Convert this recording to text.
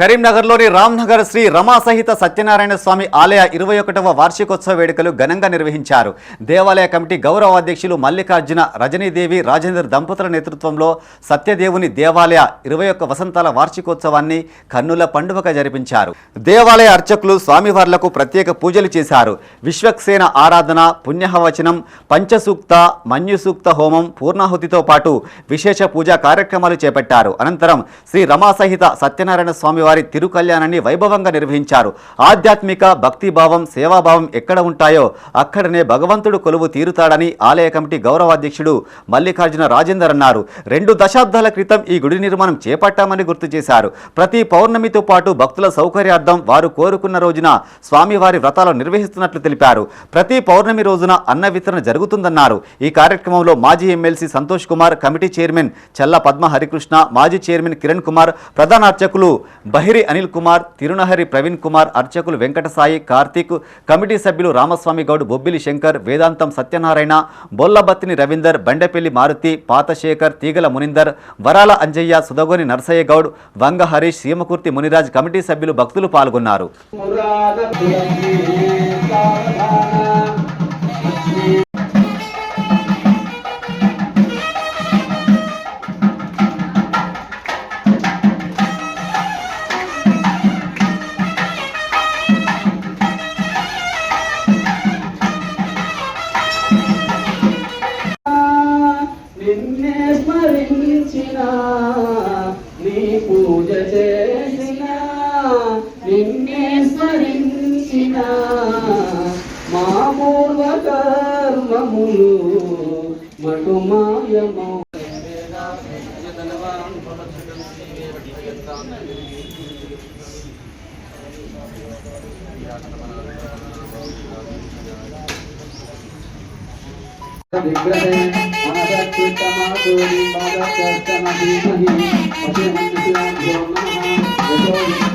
కరీంనగర్లోని రామ్నగర్ శ్రీ రమాసహిత సత్యనారాయణ స్వామి ఆలయ ఇరవై ఒకటవ వార్షికోత్సవ వేడుకలు ఘనంగా నిర్వహించారు. దేవాలయ కమిటీ గౌరవ అధ్యక్షులు మల్లికార్జున రజనీదేవి రాజేందర్ దంపతుల నేతృత్వంలో సత్యదేవుని దేవాలయ ఇరవై ఒక్క వసంతాల వార్షికోత్సవాన్ని కన్నుల పండుగగా జరిపించారు. దేవాలయ అర్చకులు స్వామివార్లకు ప్రత్యేక పూజలు చేశారు. విశ్వక్సేన ఆరాధన పుణ్యహవచనం పంచసూక్త మన్యుసూక్త హోమం పూర్ణాహుతితో పాటు విశేష పూజా కార్యక్రమాలు చేపట్టారు. అనంతరం శ్రీ రమాసహిత సత్యనారాయణ స్వామి స్వామివారి తిరుకల్యాణాన్ని వైభవంగా నిర్వహించారు. ఆధ్యాత్మిక భక్తిభావం సేవాభావం ఎక్కడ ఉంటాయో అక్కడనే భగవంతుడు కొలువు తీరుతాడని ఆలయ కమిటీ గౌరవాధ్యక్షుడు మల్లికార్జున రాజేందర్ అన్నారు. రెండు దశాబ్దాల క్రితం ఈ గుడి నిర్మాణం చేపట్టామని గుర్తు చేశారు. ప్రతి పౌర్ణమితో పాటు భక్తుల సౌకర్యార్థం వారు కోరుకున్న రోజున స్వామివారి వ్రతాలు నిర్వహిస్తున్నట్లు తెలిపారు. ప్రతి పౌర్ణమి రోజున అన్న వితరణ జరుగుతుందన్నారు. ఈ కార్యక్రమంలో మాజీ MLC Santosh Kumar committee chairman Challa Padma Harikrishna మాజీ చైర్మన్ కిరణ్ కుమార్ ప్రధాన అర్చకులు బహిరి అనిల్ కుమార్ తిరునహరి ప్రవీణ్ కుమార్ అర్చకులు వెంకటసాయి కార్తీక్ కమిటీ సభ్యులు రామస్వామి గౌడ్ బొబ్బిలి శంకర్ వేదాంతం సత్యనారాయణ బొల్లబత్తిని రవీందర్ బండెపల్లి మారుతి పాతశేఖర్ తీగల మునిందర్ వరాల అంజయ్య సుధగోని నర్సయ్య గౌడ్ వంగ హరీష్ సీమకుర్తి మునిరాజ్ కమిటీ సభ్యులు భక్తులు పాల్గొన్నారు. స్మరించిన నీ పూజ చేసిన నిన్నే స్మరించిన. మా పూర్వ కర్మములు మటుమాయము విగ్రహే Thank you.